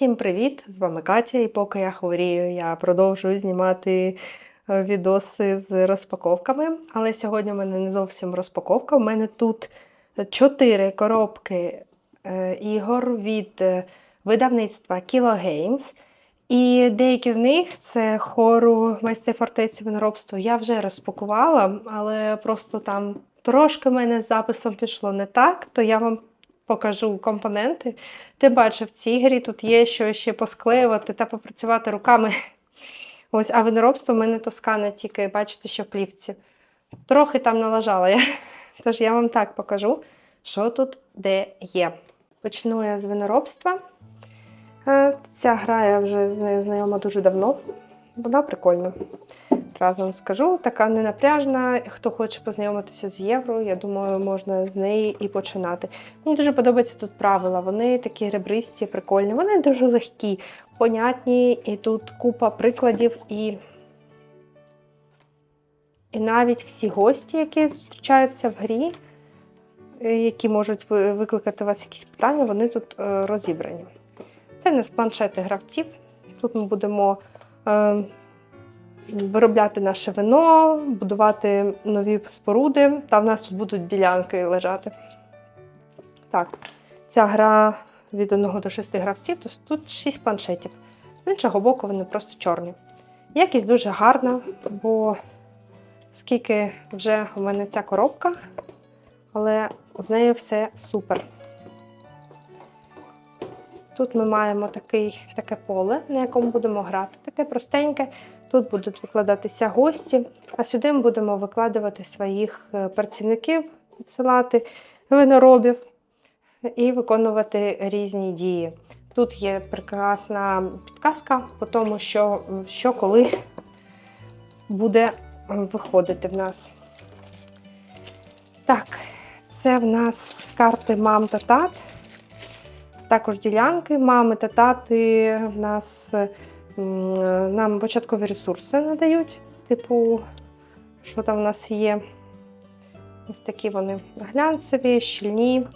Всім привіт! З вами Катя. І поки я хворію, я продовжую знімати е, відоси з розпаковками. Але сьогодні в мене не зовсім розпаковка. У мене тут чотири коробки е, ігор від е, видавництва Kilo Games. І деякі з них це хору майстер фортеці виноробства. Я вже розпакувала, але просто там трошки в мене з записом пішло не так, то я вам покажу компоненти. Ти бачив, в цій грі тут є що ще посклеювати та попрацювати руками. Ось, а виноробство в мене тоскане тільки, бачите, що в плівці. Трохи там налажала я. Тож я вам так покажу, що тут де є. Почну я з виноробства. Е, Ця гра я вже з нею знайома дуже давно. Вона прикольна. Разом скажу, така ненапряжна. Хто хоче познайомитися з євро, я думаю, можна з неї і починати. Мені дуже подобаються тут правила. Вони такі ребристі, прикольні. Вони дуже легкі, понятні, і тут купа прикладів і. І навіть всі гості, які зустрічаються в грі, е, які можуть викликати у вас якісь питання, вони тут е, розібрані. Це в нас планшети гравців. Тут ми будемо е, виробляти наше вино, будувати нові споруди, та в нас тут будуть ділянки лежати. Так, ця гра від 1 до 6 гравців, тож тут 6 планшетів. З іншого боку, вони просто чорні. Якість дуже гарна, бо скільки вже у мене ця коробка, але з нею все супер. Тут ми маємо такий, таке поле, на якому будемо грати. Таке простеньке. Тут будуть викладатися гості, а сюди ми будемо викладувати своїх е, працівників, відсилати виноробів і виконувати різні дії. Тут є прекрасна підказка по тому, що, що коли буде е, виходити в нас. Так, це в нас карти мам та тат. Також ділянки мами та тати в нас м, нам початкові ресурси надають. Типу, що там в нас є? Ось такі вони глянцеві, щільні.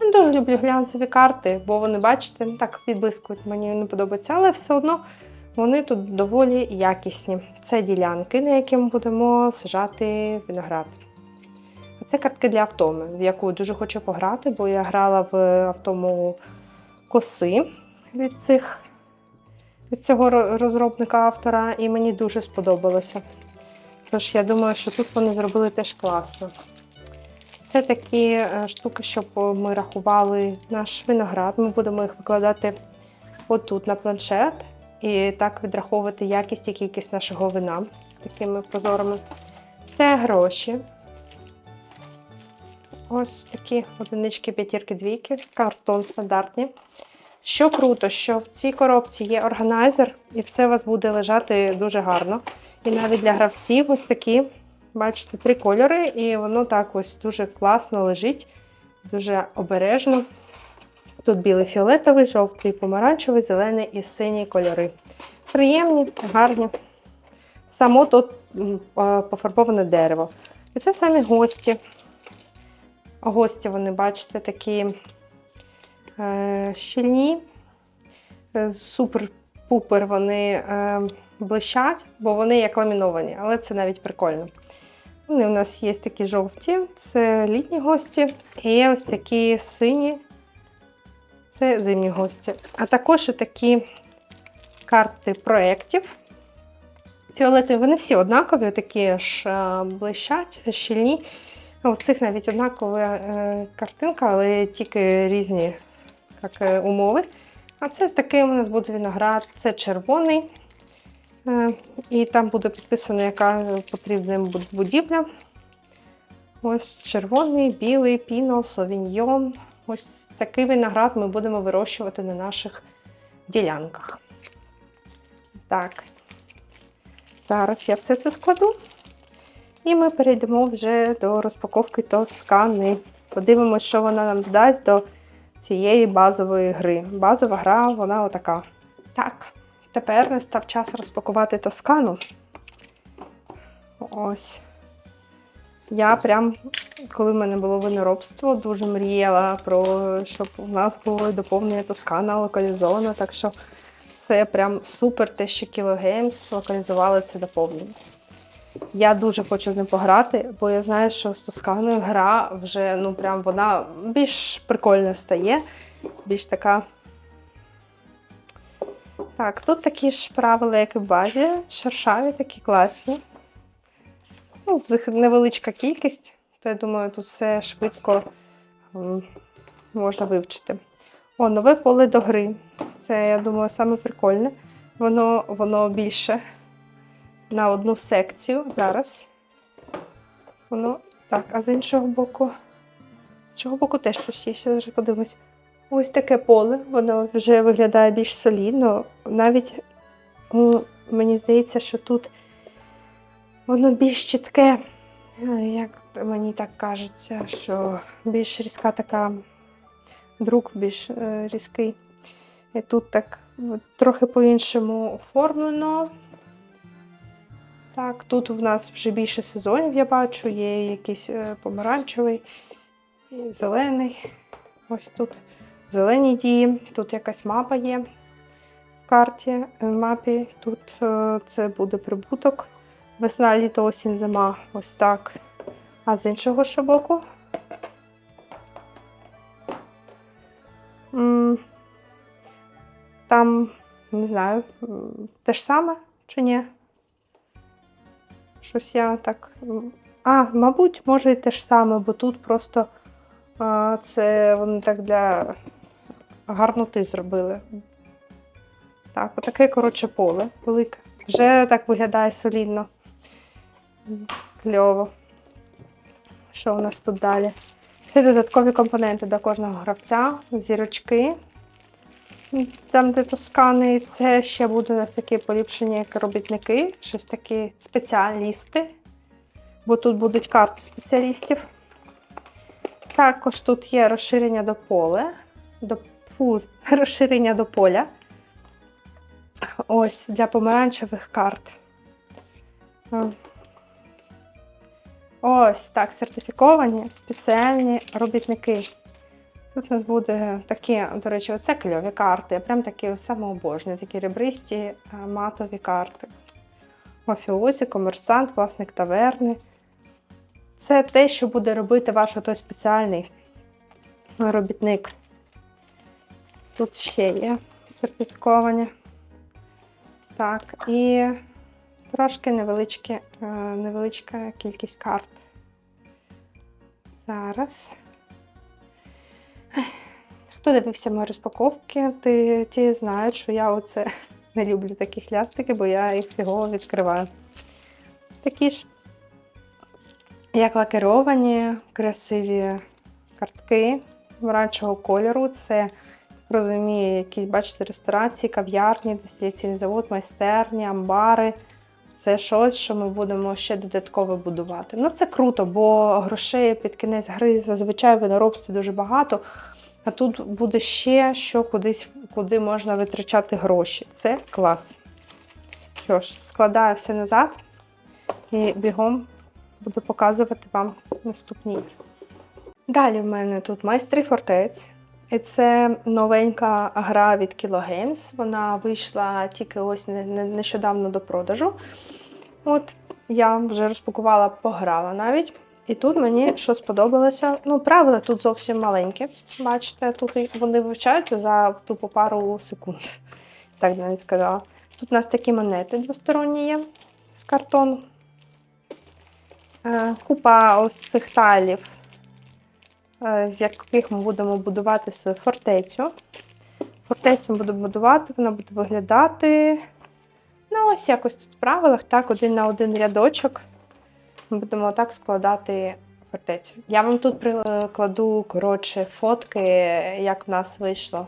Я дуже люблю глянцеві карти, бо вони, бачите, так відблискують, мені не подобається, але все одно вони тут доволі якісні. Це ділянки, на які ми будемо сажати виноград. Це картки для автоми, в яку дуже хочу пограти, бо я грала в автому коси від цих від цього розробника автора, і мені дуже сподобалося. Тож я думаю, що тут вони зробили теж класно. Це такі е, штуки, щоб ми рахували наш виноград. Ми будемо їх викладати отут на планшет і так відраховувати якість і кількість нашого вина такими прозорами. Це гроші. Ось такі одинички, п'ятірки, двійки, картон стандартні. Що круто, що в цій коробці є органайзер, і все у вас буде лежати дуже гарно. І навіть для гравців ось такі, бачите, три кольори, і воно так ось дуже класно лежить, дуже обережно. Тут білий фіолетовий, жовтий, помаранчевий, зелений і синій кольори. Приємні, гарні. Само тут е, пофарбоване дерево. І це самі гості. Гості, вони, бачите, такі щільні, е, супер-пупер вони е, блищать, бо вони як ламіновані, але це навіть прикольно. Вони у нас є такі жовті, це літні гості, і ось такі сині, це зимні гості. А також і такі карти проєктів. Фіолетові, вони всі однакові, такі ж е, блищать, щільні. У цих навіть однакова е, картинка, але тільки різні як, е, умови. А це ось такий у нас буде виноград, це червоний. Е, і там буде підписано, яка потрібна будівля. Ось червоний, білий, піно, совіньйон. Ось такий виноград ми будемо вирощувати на наших ділянках. Так. Зараз я все це складу. І ми перейдемо вже до розпаковки Тоскани. Подивимось, що вона нам дасть до цієї базової гри. Базова гра, вона отака. Так, тепер настав час розпакувати Тоскану. Ось. Я прям коли в мене було виноробство, дуже мріяла про щоб у нас було доповнення Тоскана локалізовано. Так що це прям супер, те, що Kilo Games локалізували це доповнення. Я дуже хочу з ним пограти, бо я знаю, що з Тосканою гра вже ну прям вона більш прикольна стає, більш така. Так, тут такі ж правила, як і в базі, шершаві, такі класні. Ну, їх невеличка кількість, то я думаю, тут все швидко можна вивчити. О, нове поле до гри. Це, я думаю, саме прикольне. Воно, воно більше на одну секцію зараз. Воно так, а з іншого боку. З цього боку теж щось є. Зараз подивимось. Ось таке поле, воно вже виглядає більш солідно. Навіть мені здається, що тут воно більш чітке, як мені так кажеться, що більш різка така друк більш е, різкий. І тут так трохи по-іншому оформлено. Так, тут в нас вже більше сезонів, я бачу, є якийсь е, помаранчевий, зелений. Ось тут зелені дії, тут якась мапа є в карті е, мапі. Тут е, це буде прибуток. Весна, літо, осінь, зима. Ось так. А з іншого що боку? Там, не знаю, те ж саме чи ні? Щось я так. А, мабуть, може і те ж саме, бо тут просто а, це вони так для гарноти зробили. Так, отаке, коротше, поле велике. Вже так виглядає солідно. Кльово. Що у нас тут далі? Це додаткові компоненти до кожного гравця, зірочки. Там, де тоскани, це ще буде у нас такі поліпшені, як робітники, щось такі спеціалісти. Бо тут будуть карти спеціалістів. Також тут є розширення до поля. До, фу, розширення до поля. Ось для помаранчевих карт. Ось так, сертифіковані спеціальні робітники. Тут у нас буде такі, до речі, оце кльові карти. Прям такі самообожні, такі ребристі е, матові карти. Мафіозі, комерсант, власник таверни. Це те, що буде робити ваш той спеціальний робітник. Тут ще є сертифіковані. Так, і трошки е, невеличка кількість карт. Зараз. Хто дивився мої розпаковки, ті, ті знають, що я оце не люблю такі хлястики, бо я їх фігово відкриваю. Такі ж, як лакеровані, красиві картки оранжевого кольору. Це, розумію, якісь, бачите, ресторації, кав'ярні, дистиляційний завод, майстерні, амбари. Це щось, що ми будемо ще додатково будувати. Ну, це круто, бо грошей під кінець гри зазвичай в виноробстві дуже багато. А тут буде ще що кудись, куди можна витрачати гроші. Це клас. Що ж, складаю все назад і бігом буду показувати вам наступні. Далі в мене тут майстри фортець. Це новенька гра від Kilo Games. Вона вийшла тільки ось не- не- нещодавно до продажу. От я вже розпакувала, пограла навіть. І тут мені що сподобалося. Ну, правила тут зовсім маленькі. Бачите, тут вони вивчаються за тупо пару секунд. Так навіть сказала. Тут у нас такі монети двосторонні є з картону. Е, Купа ось цих талів, з яких ми будемо будувати свою фортецю. Фортецю буду будувати, вона буде виглядати. Ну, ось якось тут в правилах, так, один на один рядочок. Ми будемо так складати фортецю. Я вам тут прикладу коротше фотки, як в нас вийшло,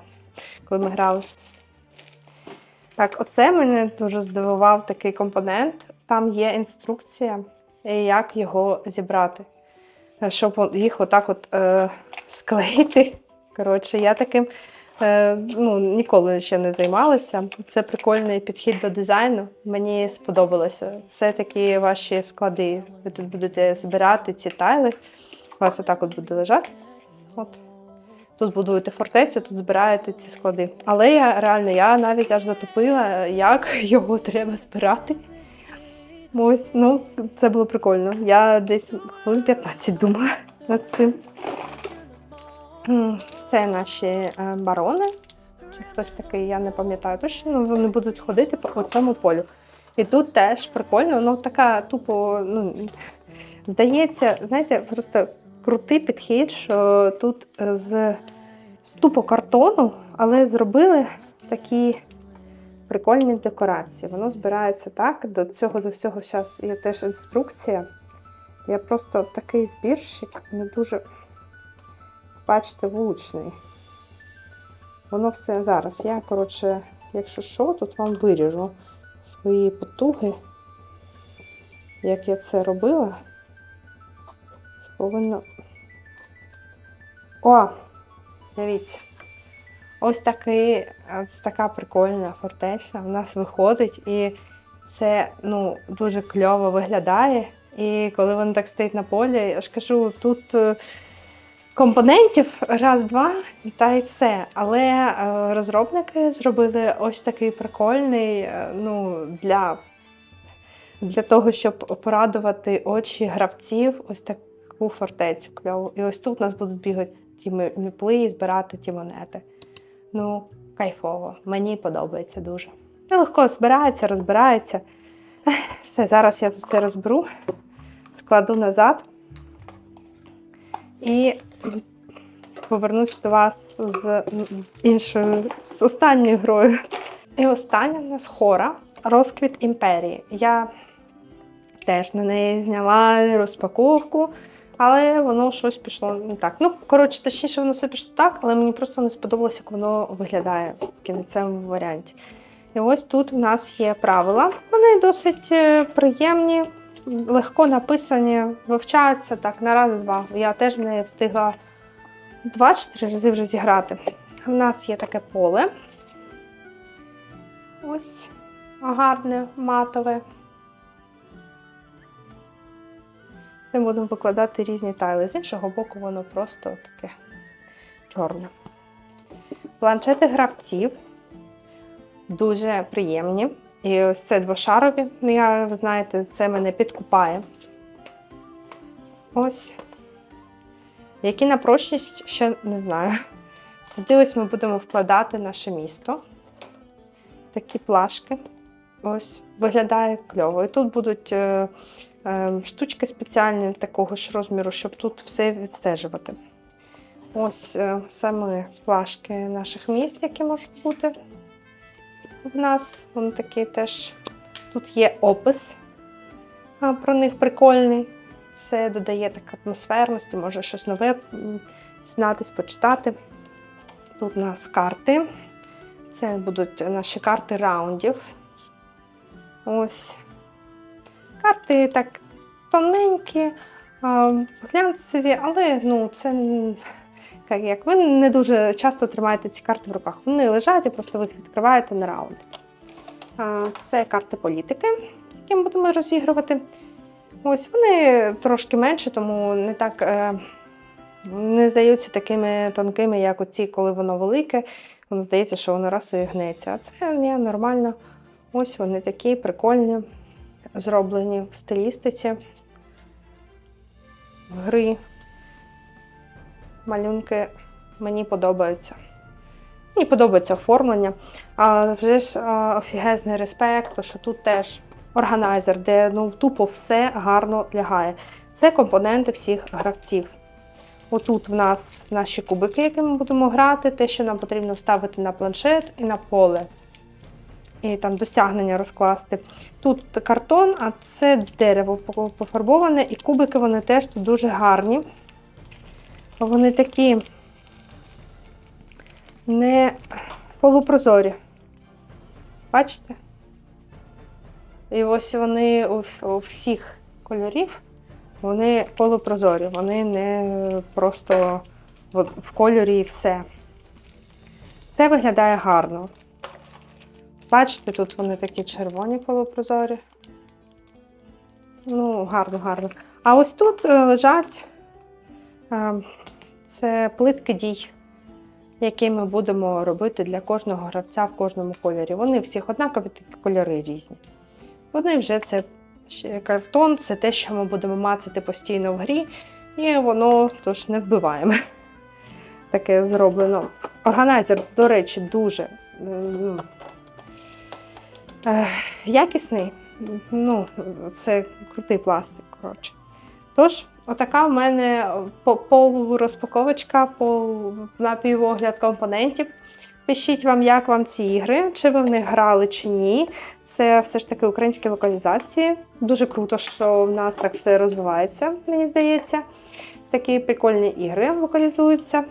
коли ми грали. Так, оце мене дуже здивував такий компонент. Там є інструкція, як його зібрати, Е, щоб їх отак от е, склеїти. Коротше, я таким е, ну, ніколи ще не займалася. Це прикольний підхід до дизайну. Мені сподобалося. Це такі ваші склади. Ви тут будете збирати ці тайли У вас отак от буде лежати. От. Тут будуєте фортецю, тут збираєте ці склади. Але я реально я навіть аж затопила, як його треба збирати. Ось, ну, це було прикольно. Я десь хвилин 15 думала над цим. Це наші е, барони. Чи хтось такий, я не пам'ятаю точно, вони будуть ходити по, по цьому полю. І тут теж прикольно, ну така тупо, ну, здається, знаєте, просто крутий підхід, що тут е, з, з тупо картону, але зробили такі прикольні декорації. Воно збирається так. До цього до всього зараз є теж інструкція. Я просто такий збірщик, не дуже, бачите, влучний. Воно все зараз. Я, коротше, якщо що, тут вам виріжу свої потуги, як я це робила. Це повинно. О! Дивіться. Ось такий, ось така прикольна фортеця у нас виходить, і це ну, дуже кльово виглядає. І коли воно так стоїть на полі, я ж кажу, тут е, компонентів раз-два, та й все. Але е, розробники зробили ось такий прикольний е, ну, для, для того, щоб порадувати очі гравців, ось таку фортецю кльову. І ось тут у нас будуть бігати ті міпли і збирати ті монети. Ну, кайфово, мені подобається дуже. Легко збирається, розбирається. Все, зараз я тут все розберу, складу назад і повернусь до вас з іншою, з останньою грою. І остання в нас хора Розквіт імперії. Я теж на неї зняла розпаковку, але воно щось пішло не так. Ну, коротше, точніше, воно все пішло так, але мені просто не сподобалося, як воно виглядає в кінцевому варіанті. І ось тут у нас є правила. Вони досить е, приємні, легко написані, вивчаються так на раз-два. Я теж не встигла два чи три рази вже зіграти. У нас є таке поле. Ось гарне, матове. З будемо викладати різні тайли. З іншого боку, воно просто таке чорне. Планшети гравців дуже приємні. І ось це двошарові. Ну, я, ви знаєте, це мене підкупає. Ось. Які на прочність ще не знаю. Сюди ось ми будемо вкладати наше місто. Такі плашки. Ось, виглядає кльово. І тут будуть е, е, штучки спеціальні такого ж розміру, щоб тут все відстежувати. Ось е, саме плашки наших міст, які можуть бути в нас. Вони такі теж. Тут є опис а, про них прикольний. Це додає так атмосферності, може щось нове знатись, почитати. Тут у нас карти. Це будуть наші карти раундів. Ось. Карти так тоненькі, глянцеві, але ну, це як ви не дуже часто тримаєте ці карти в руках. Вони лежать і просто ви їх відкриваєте на раунд. Це карти політики, які ми будемо розігрувати. Ось вони трошки менше, тому не так е, не здаються такими тонкими, як оці, коли воно велике. Воно здається, що воно раз і гнеться. А це ні, нормально. Ось вони такі прикольні, зроблені в стилістиці гри. Малюнки мені подобаються. Мені подобається оформлення. А вже ж офігезний респект, що тут теж органайзер, де ну, тупо все гарно лягає. Це компоненти всіх гравців. Отут в нас наші кубики, які ми будемо грати, те, що нам потрібно вставити на планшет і на поле. І там досягнення розкласти. Тут картон, а це дерево пофарбоване, і кубики вони теж тут дуже гарні. Вони такі не полупрозорі. Бачите? І ось вони у, всіх кольорів, вони полупрозорі, вони не просто в кольорі і все. Це виглядає гарно. Бачите, тут вони такі червоні полупрозорі. Ну, гарно, гарно. А ось тут е, лежать Е, Це плитки дій, які ми будемо робити для кожного гравця в кожному кольорі. Вони всіх однакові, тільки кольори різні. Вони вже це картон, це те, що ми будемо мацати постійно в грі, і воно тож не вбиваємо. Таке зроблено. Органайзер, до речі, дуже якісний. Ну, це крутий пластик, коротше. Тож, отака в мене по- полурозпаковочка, пол напівогляд компонентів. Пишіть вам, як вам ці ігри, чи ви в них грали, чи ні. Це все ж таки українські локалізації. Дуже круто, що в нас так все розвивається, мені здається. Такі прикольні ігри локалізуються.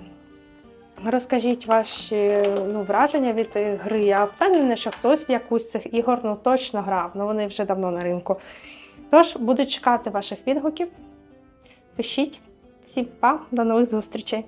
Розкажіть ваші ну, враження від гри. Я впевнена, що хтось в якусь цих ігор ну, точно грав, але вони вже давно на ринку. Тож буду чекати ваших відгуків. Пишіть. Всім па, до нових зустрічей!